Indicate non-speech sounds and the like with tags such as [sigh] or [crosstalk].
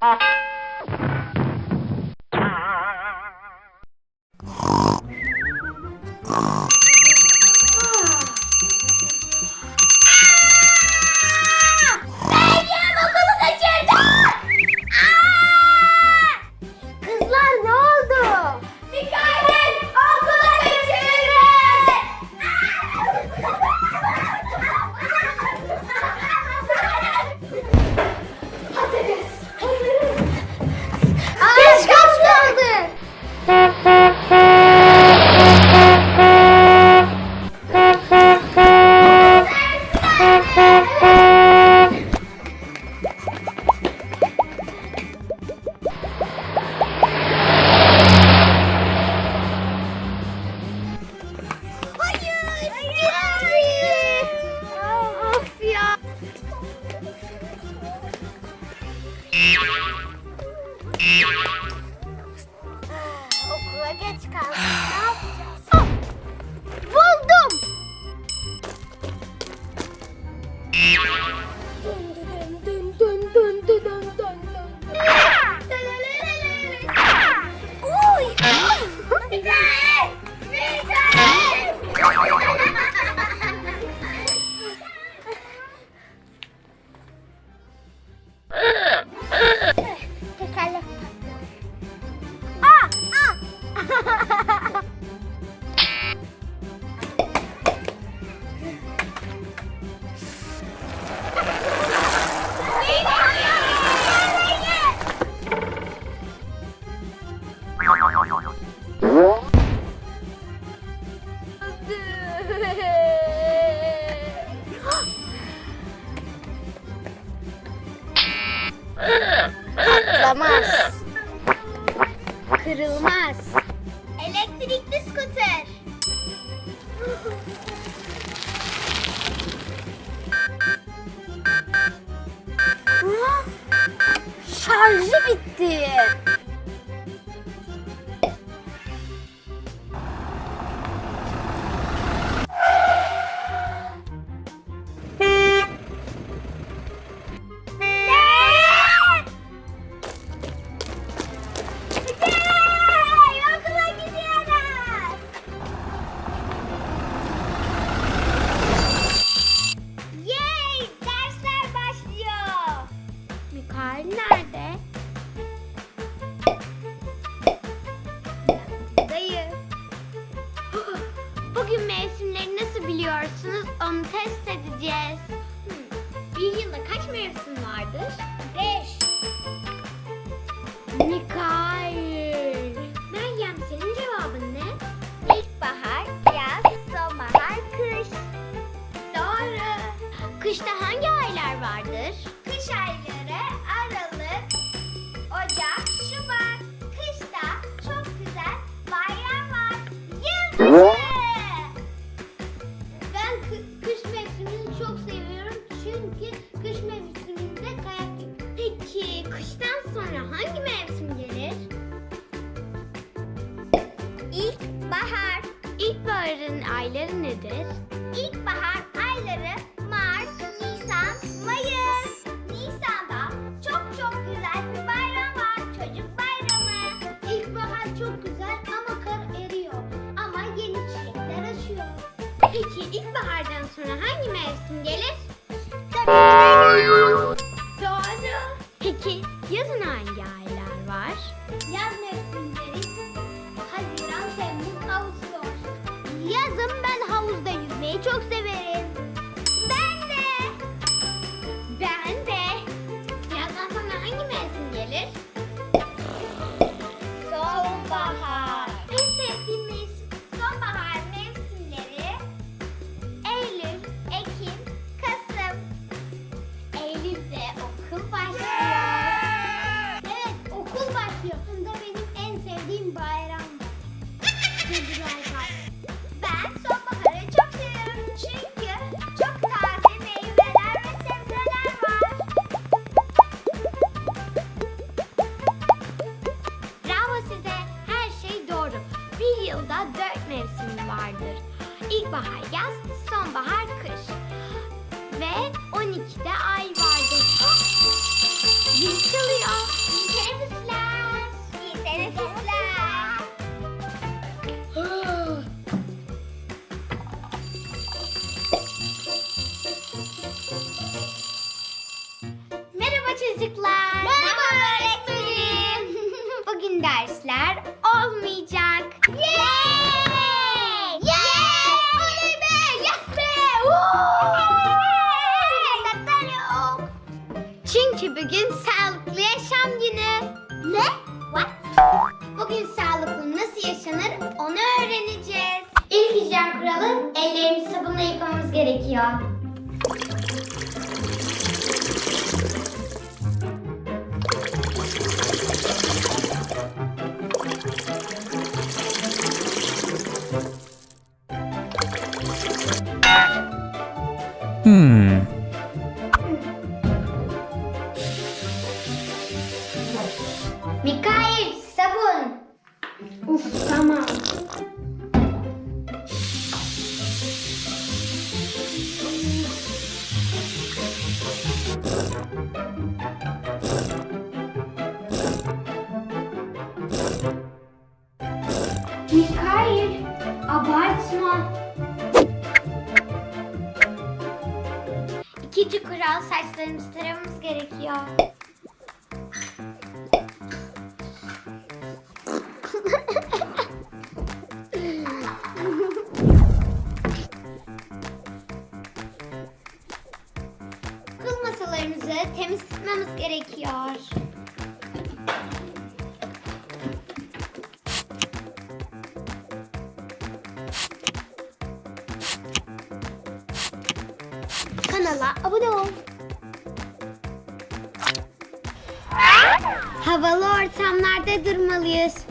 啊。geç kaldım. [sighs] Patlamaz. Kırılmaz. Elektrikli skuter. Şarjı bitti. gideceğiz. Hmm. Bir yılda kaç mevsim vardır? Beş. Mikail. Meryem senin cevabın ne? İlkbahar, yaz, sonbahar, kış. Doğru. Kışta hangi aylar vardır? Kış ayları Aralık, Ocak, Şubat. Kışta çok güzel bayram var. Yılbaşı. Çünkü kış mevsiminde kayak yapıyor. Peki kıştan sonra hangi mevsim gelir? İlkbahar. İlkbaharın ayları nedir? ilkbahar yaz, sonbahar kış. Ve 12'de ay vardır. Zil çalıyor. Merhaba çocuklar. Merhaba öğretmenim. [laughs] Bugün dersler olmayacak. Yay! Bugün sağlıklı yaşam günü. Ne? What? Bugün sağlıklı nasıl yaşanır onu öğreneceğiz. İlk hijyen kuralı ellerimizi sabunla yıkamamız gerekiyor. Hmm. Abartma. İkinci kural saçlarımızı taramamız gerekiyor. Kıl masalarımızı temiz tutmamız gerekiyor. Kanala abone ol. Havalı ortamlarda durmalıyız.